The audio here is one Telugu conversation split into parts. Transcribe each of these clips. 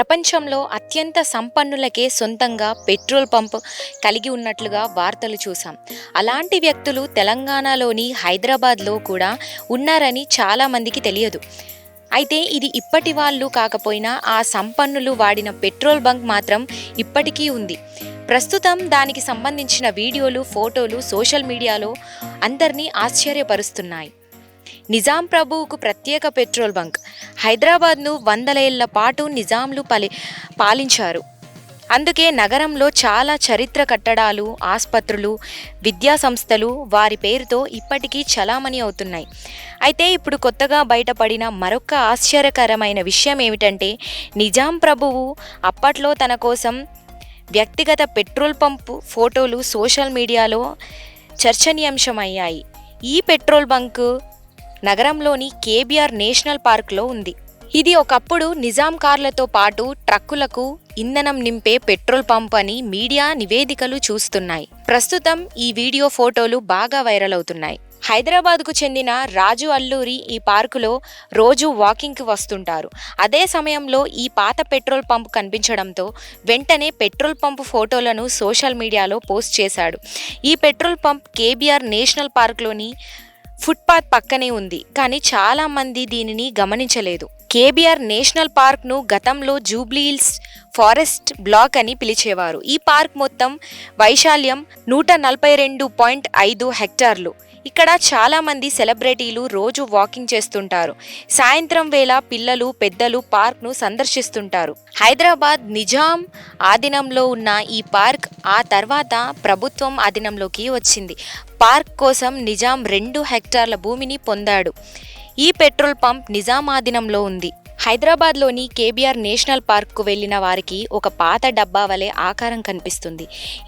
ప్రపంచంలో అత్యంత సంపన్నులకే సొంతంగా పెట్రోల్ పంప్ కలిగి ఉన్నట్లుగా వార్తలు చూసాం అలాంటి వ్యక్తులు తెలంగాణలోని హైదరాబాద్లో కూడా ఉన్నారని చాలామందికి తెలియదు. అయితే ఇది ఇప్పటి వాళ్ళు కాకపోయినా ఆ సంపన్నులు వాడిన పెట్రోల్ బంక్ మాత్రం ఇప్పటికీ ఉంది. ప్రస్తుతం దానికి సంబంధించిన వీడియోలు ఫోటోలు సోషల్ మీడియాలో అందరినీ ఆశ్చర్యపరుస్తున్నాయి. నిజాం ప్రభువుకు ప్రత్యేక పెట్రోల్ బంక్. హైదరాబాద్ను వందల ఏళ్ళ పాటు నిజాంలు పలి పాలించారు. అందుకే నగరంలో చాలా చరిత్ర కట్టడాలు ఆసుపత్రులు విద్యా సంస్థలు వారి పేరుతో ఇప్పటికీ చలామణి అవుతున్నాయి. అయితే ఇప్పుడు కొత్తగా బయటపడిన మరొక ఆశ్చర్యకరమైన విషయం ఏమిటంటే నిజాం ప్రభువు అప్పట్లో తన కోసం వ్యక్తిగత పెట్రోల్ పంపు ఫోటోలు సోషల్ మీడియాలో చర్చనీయాంశమయ్యాయి. ఈ పెట్రోల్ బంకు నగరంలోని కేబీఆర్ నేషనల్ పార్క్లో ఉంది. ఇది ఒకప్పుడు నిజాం కార్లతో పాటు ట్రక్కులకు ఇంధనం నింపే పెట్రోల్ పంప్ అని మీడియా నివేదికలు చూస్తున్నాయి. ప్రస్తుతం ఈ వీడియో ఫోటోలు బాగా వైరల్ అవుతున్నాయి. హైదరాబాద్కు చెందిన రాజు అల్లూరి ఈ పార్కులో రోజు వాకింగ్కి వస్తుంటారు. అదే సమయంలో ఈ పాత పెట్రోల్ పంప్ కనిపించడంతో వెంటనే పెట్రోల్ పంప్ ఫోటోలను సోషల్ మీడియాలో పోస్ట్ చేశాడు. ఈ పెట్రోల్ పంప్ కేబీఆర్ నేషనల్ పార్క్లోని ఫుట్పాత్ పక్కనే ఉంది కానీ చాలా మంది దీనిని గమనించలేదు. కేబీఆర్ నేషనల్ పార్క్ను గతంలో జూబ్లీహిల్స్ ఫారెస్ట్ బ్లాక్ అని పిలిచేవారు. ఈ పార్క్ మొత్తం వైశాల్యం నూట నలభై రెండు పాయింట్ ఐదు హెక్టార్లు. ఇక్కడ చాలామంది సెలబ్రిటీలు రోజు వాకింగ్ చేస్తుంటారు. సాయంత్రం వేళ పిల్లలు పెద్దలు పార్క్ను సందర్శిస్తుంటారు. హైదరాబాద్ నిజాం ఆధీనంలో ఉన్న ఈ పార్క్ ఆ తర్వాత ప్రభుత్వం ఆధీనంలోకి వచ్చింది. పార్క్ కోసం నిజాం రెండు హెక్టార్ల భూమిని పొందాడు. ఈ పెట్రోల్ పంప్ నిజాం ఆధీనంలో ఉంది. హైదరాబాద్లోని కేబీఆర్ నేషనల్ పార్క్కు వెళ్ళిన వారికి ఒక పాత డబ్బా వలె ఆకారం కనిపిస్తుంది.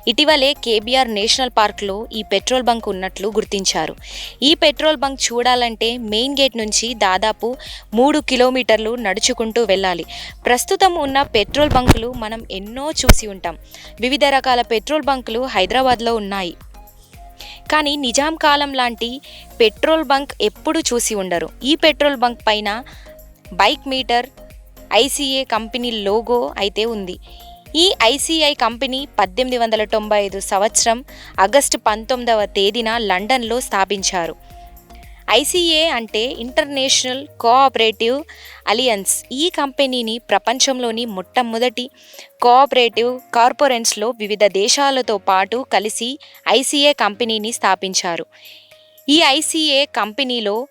ఇటీవలే కేబీఆర్ నేషనల్ పార్క్లో ఈ పెట్రోల్ బంక్ ఉన్నట్లు గుర్తించారు. ఈ పెట్రోల్ బంక్ చూడాలంటే మెయిన్ గేట్ నుంచి దాదాపు మూడు కిలోమీటర్లు నడుచుకుంటూ వెళ్ళాలి. ప్రస్తుతం ఉన్న పెట్రోల్ బంకులు మనం ఎన్నో చూసి ఉంటాం. వివిధ రకాల పెట్రోల్ బంకులు హైదరాబాద్లో ఉన్నాయి. కానీ నిజాం కాలం లాంటి పెట్రోల్ బంక్ ఎప్పుడు చూసి ఉండరు. ఈ పెట్రోల్ బంక్ పైన bike meter ICA company logo అయితే ఉంది. ఈ ఐసీఐ కంపెనీ పద్దెనిమిది వందల తొంభై ఐదు సంవత్సరం ఆగస్టు పంతొమ్మిదవ తేదీన లండన్లో స్థాపించారు. ఐసీఏ అంటే ఇంటర్నేషనల్ కోఆపరేటివ్ అలియన్స్. ఈ కంపెనీని ప్రపంచంలోని మొట్టమొదటి కోఆపరేటివ్ కార్పొరేట్స్లో వివిధ దేశాలతో పాటు కలిసి ఐసీఏ కంపెనీని స్థాపించారు. ఈ ఐసీఏ కంపెనీలో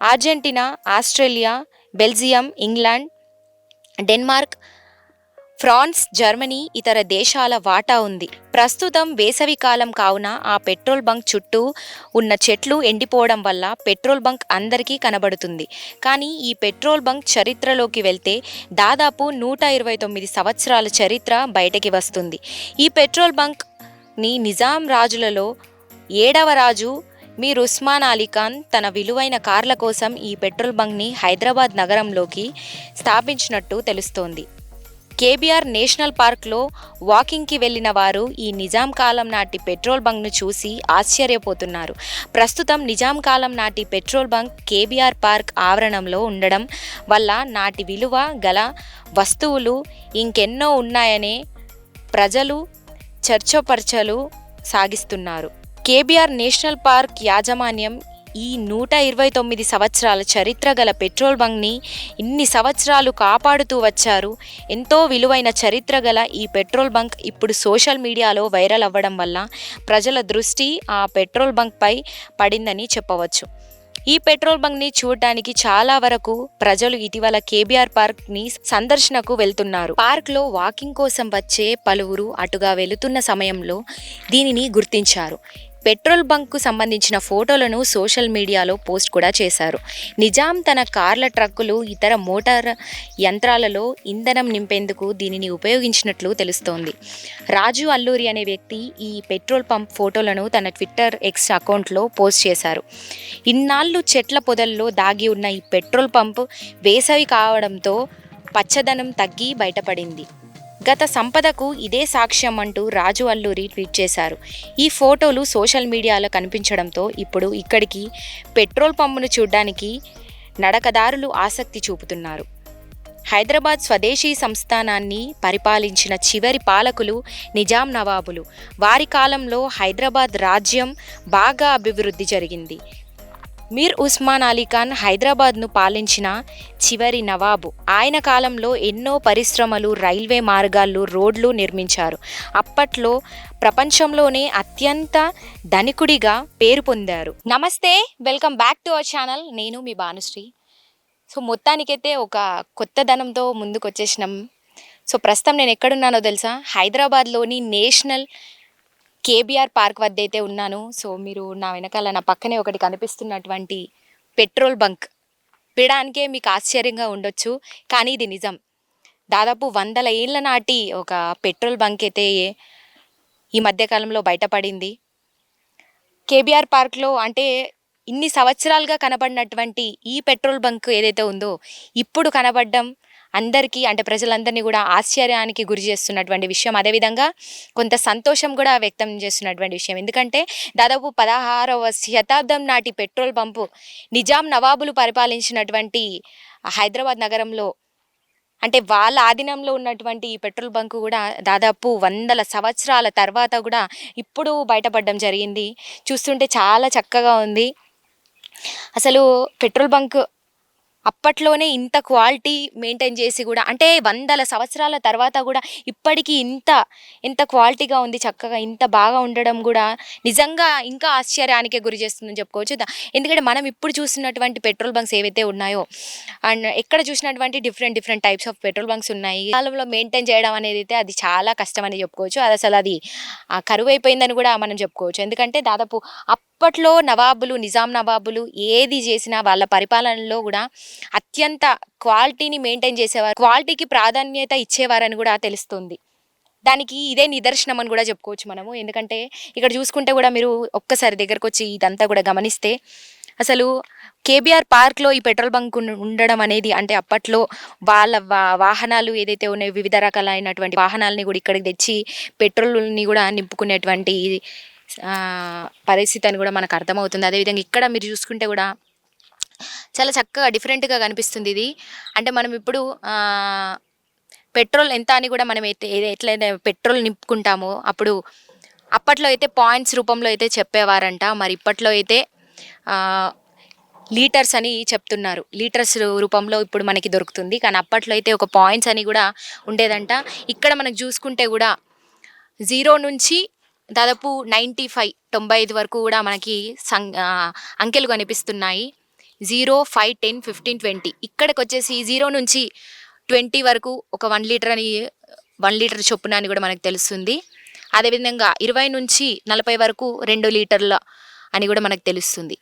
Argentina Australia Belgium England Denmark France Germany ఇతర దేశాల వాటా ఉంది. ప్రస్తుతం వేసవి కాలం కావున ఆ పెట్రోల్ బంక్ చుట్టూ ఉన్న చెట్లు ఎండిపోవడం వల్ల పెట్రోల్ బంక్ అందరికీ కనబడుతుంది. కానీ ఈ పెట్రోల్ బంక్ చరిత్రలోకి వెళ్తే దాదాపు నూట ఇరవై తొమ్మిది సంవత్సరాల చరిత్ర బయటకి వస్తుంది. ఈ పెట్రోల్ బంక్ని నిజాం రాజులలో ఏడవ రాజు మీరు ఉస్మాన్ అలీ ఖాన్ తన విలువైన కార్ల కోసం ఈ పెట్రోల్ బంక్ని హైదరాబాద్ నగరంలోకి స్థాపించినట్టు తెలుస్తోంది. కేబీఆర్ నేషనల్ పార్క్లో వాకింగ్కి వెళ్ళిన వారు ఈ నిజాం కాలం నాటి పెట్రోల్ బంక్ను చూసి ఆశ్చర్యపోతున్నారు. ప్రస్తుతం నిజాం కాలం నాటి పెట్రోల్ బంక్ కేబీఆర్ పార్క్ ఆవరణంలో ఉండడం వల్ల నాటి విలువ గల వస్తువులు ఇంకెన్నో ఉన్నాయనే ప్రజలు చర్చపర్చలు సాగిస్తున్నారు. కేబీఆర్ నేషనల్ పార్క్ యాజమాన్యం ఈ నూట ఇరవై తొమ్మిది సంవత్సరాల చరిత్ర గల పెట్రోల్ బంక్ని ఇన్ని సంవత్సరాలు కాపాడుతూ వచ్చారు. ఎంతో విలువైన చరిత్ర గల ఈ పెట్రోల్ బంక్ ఇప్పుడు సోషల్ మీడియాలో వైరల్ అవ్వడం వల్ల ప్రజల దృష్టి ఆ పెట్రోల్ బంక్పై పడిందని చెప్పవచ్చు. ఈ పెట్రోల్ బంక్ని చూడటానికి చాలా వరకు ప్రజలు ఇటీవల కేబీఆర్ పార్క్ని సందర్శనకు వెళ్తున్నారు. పార్క్లో వాకింగ్ కోసం వచ్చే పలువురు అటుగా వెళుతున్న సమయంలో దీనిని గుర్తించారు. పెట్రోల్ బంక్కు సంబంధించిన ఫోటోలను సోషల్ మీడియాలో పోస్ట్ కూడా చేశారు. నిజాం తన కార్ల ట్రక్కులు ఇతర మోటార్ యంత్రాలలో ఇంధనం నింపేందుకు దీనిని ఉపయోగించినట్లు తెలుస్తోంది. రాజు అల్లూరి అనే వ్యక్తి ఈ పెట్రోల్ పంప్ ఫోటోలను తన ట్విట్టర్ ఎక్స్ అకౌంట్లో పోస్ట్ చేశారు. ఇన్నాళ్ళు చెట్ల పొదల్లో దాగి ఉన్న ఈ పెట్రోల్ పంప్ వేసవి కావడంతో పచ్చదనం తగ్గి బయటపడింది. గత సంపదకు ఇదే సాక్ష్యం అంటూ రాజు అల్లూరి ట్వీట్ చేశారు. ఈ ఫోటోలు సోషల్ మీడియాలో కనిపించడంతో ఇప్పుడు ఇక్కడికి పెట్రోల్ పంపును చూడ్డానికి నడకదారులు ఆసక్తి చూపుతున్నారు. హైదరాబాద్ స్వదేశీ సంస్థానాన్ని పరిపాలించిన చివరి పాలకులు నిజాం నవాబులు. వారి కాలంలో హైదరాబాద్ రాజ్యం బాగా అభివృద్ధి జరిగింది. మీర్ ఉస్మాన్ అలీ ఖాన్ హైదరాబాద్ను పాలించిన చివరి నవాబు. ఆయన కాలంలో ఎన్నో పరిశ్రమలు రైల్వే మార్గాలు రోడ్లు నిర్మించారు. అప్పట్లో ప్రపంచంలోనే అత్యంత ధనికుడిగా పేరు పొందారు. నమస్తే welcome back to our channel. నేను మీ భానుశ్రీ. సో మొత్తానికైతే ఒక కొత్త ధనంతో ముందుకు వచ్చేసినాం సో ప్రస్తుతం నేను ఎక్కడున్నానో తెలుసా? హైదరాబాద్లోని నేషనల్ కేబీఆర్ పార్క్ వద్ద అయితే ఉన్నాను. సో మీరు నా వెనకాల నా పక్కనే ఒకటి కనిపిస్తున్నటువంటి పెట్రోల్ బంక్. వినడానికే మీకు ఆశ్చర్యంగా ఉండొచ్చు కానీ ఇది నిజం. దాదాపు వందల ఏళ్ళ నాటి ఒక పెట్రోల్ బంక్ అయితే ఈ మధ్యకాలంలో బయటపడింది. కేబీఆర్ పార్క్లో అంటే ఇన్ని సంవత్సరాలుగా కనబడినటువంటి ఈ పెట్రోల్ బంక్ ఏదైతే ఉందో ఇప్పుడు కనబడడం అందరికీ అంటే ప్రజలందరినీ కూడా ఆశ్చర్యానికి గురి చేస్తున్నటువంటి విషయం. అదేవిధంగా కొంత సంతోషం కూడా వ్యక్తం చేస్తున్నటువంటి విషయం. ఎందుకంటే దాదాపు పదహారవ శతాబ్దం నాటి పెట్రోల్ పంపు నిజాం నవాబులు పరిపాలించినటువంటి హైదరాబాద్ నగరంలో అంటే వాళ్ళ ఆధీనంలో ఉన్నటువంటి ఈ పెట్రోల్ బంకు కూడా దాదాపు వందల సంవత్సరాల తర్వాత కూడా ఇప్పుడు బయటపడడం జరిగింది. చూస్తుంటే చాలా చక్కగా ఉంది. అసలు పెట్రోల్ బంక్ అప్పట్లోనే ఇంత క్వాలిటీ మెయింటైన్ చేసి కూడా అంటే వందల సంవత్సరాల తర్వాత కూడా ఇప్పటికీ ఇంత ఇంత క్వాలిటీగా ఉంది చక్కగా ఇంత బాగా ఉండడం కూడా నిజంగా ఇంకా ఆశ్చర్యానికే గురి చేస్తుందని చెప్పుకోవచ్చు. ఎందుకంటే మనం ఇప్పుడు చూస్తున్నటువంటి పెట్రోల్ బంక్స్ ఏవైతే ఉన్నాయో అండ్ ఎక్కడ చూసినటువంటి different different types of petrol bunks ఉన్నాయి కాలంలో మెయింటైన్ చేయడం అనేది అయితే అది చాలా కష్టం అని చెప్పుకోవచ్చు. అది అసలు అది ఆ, కరువు అయిపోయిందని కూడా మనం చెప్పుకోవచ్చు. ఎందుకంటే దాదాపు అప్పట్లో నవాబులు నిజాం నవాబులు ఏది చేసినా వాళ్ళ పరిపాలనలో కూడా అత్యంత క్వాలిటీని మెయింటైన్ చేసేవారు క్వాలిటీకి ప్రాధాన్యత ఇచ్చేవారని కూడా తెలుస్తుంది. దానికి ఇదే నిదర్శనం అని కూడా చెప్పుకోవచ్చు మనము. ఎందుకంటే ఇక్కడ చూసుకుంటే కూడా మీరు ఒక్కసారి దగ్గరకు వచ్చి ఇదంతా కూడా గమనిస్తే అసలు కేబీఆర్ పార్క్లో ఈ పెట్రోల్ బంక్ ఉండడం అనేది అంటే అప్పట్లో వాళ్ళ వా- వాహనాలు ఏదైతే ఉన్నాయో వివిధ రకాలైనటువంటి వాహనాలని కూడా ఇక్కడికి తెచ్చి పెట్రోల్ని కూడా నింపుకునేటువంటి పరిస్థితి అని కూడా మనకు అర్థమవుతుంది. అదేవిధంగా ఇక్కడ మీరు చూసుకుంటే కూడా చాలా చక్కగా డిఫరెంట్గా కనిపిస్తుంది ఇది. అంటే మనం ఇప్పుడు పెట్రోల్ ఎంత అని కూడా మనం అయితే ఎట్లయితే పెట్రోల్ నింపుకుంటామో అప్పుడు అప్పట్లో అయితే పాయింట్స్ రూపంలో అయితే చెప్పేవారంట. మరి ఇప్పట్లో అయితే లీటర్స్ అని చెప్తున్నారు. లీటర్స్ రూపంలో ఇప్పుడు మనకి దొరుకుతుంది. కానీ అప్పట్లో అయితే ఒక పాయింట్స్ అని కూడా ఉండేదంట. ఇక్కడ మనకు చూసుకుంటే కూడా జీరో నుంచి దాదాపు నైంటీ ఫైవ్ తొంభై ఐదు వరకు కూడా మనకి సం అంకెలు కనిపిస్తున్నాయి. Zero five ten fifteen twenty. ఇక్కడికి వచ్చేసి జీరో నుంచి ట్వంటీ వరకు ఒక వన్ లీటర్ అని వన్ లీటర్ చొప్పున అని కూడా మనకు తెలుస్తుంది. అదేవిధంగా ఇరవై నుంచి నలభై వరకు రెండు లీటర్ల అని కూడా మనకు తెలుస్తుంది.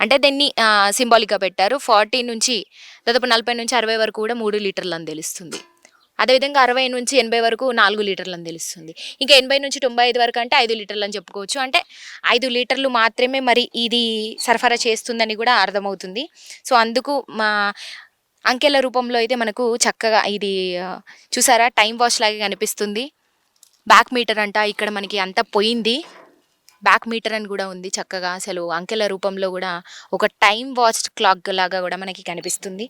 అంటే దీన్ని సింబాలిక్గా పెట్టారు. ఫార్టీ నుంచి దాదాపు నలభై నుంచి అరవై వరకు కూడా మూడు లీటర్లు అని తెలుస్తుంది. అదేవిధంగా అరవై నుంచి ఎనభై వరకు నాలుగు లీటర్లు అని తెలుస్తుంది. ఇంకా ఎనభై నుంచి తొంభై ఐదు వరకు అంటే ఐదు లీటర్లు అని చెప్పుకోవచ్చు. అంటే ఐదు లీటర్లు మాత్రమే మరి ఇది సరఫరా చేస్తుందని కూడా అర్థమవుతుంది. సో అందుకు మా అంకెల రూపంలో అయితే మనకు చక్కగా ఇది చూసారా? టైం వాచ్ లాగే కనిపిస్తుంది. బ్యాక్ మీటర్ అంట ఇక్కడ మనకి అంతా పోయింది. బ్యాక్ మీటర్ అని కూడా ఉంది చక్కగా. అసలు అంకెల రూపంలో కూడా ఒక టైం వాచ్ క్లాక్ లాగా కూడా మనకి కనిపిస్తుంది.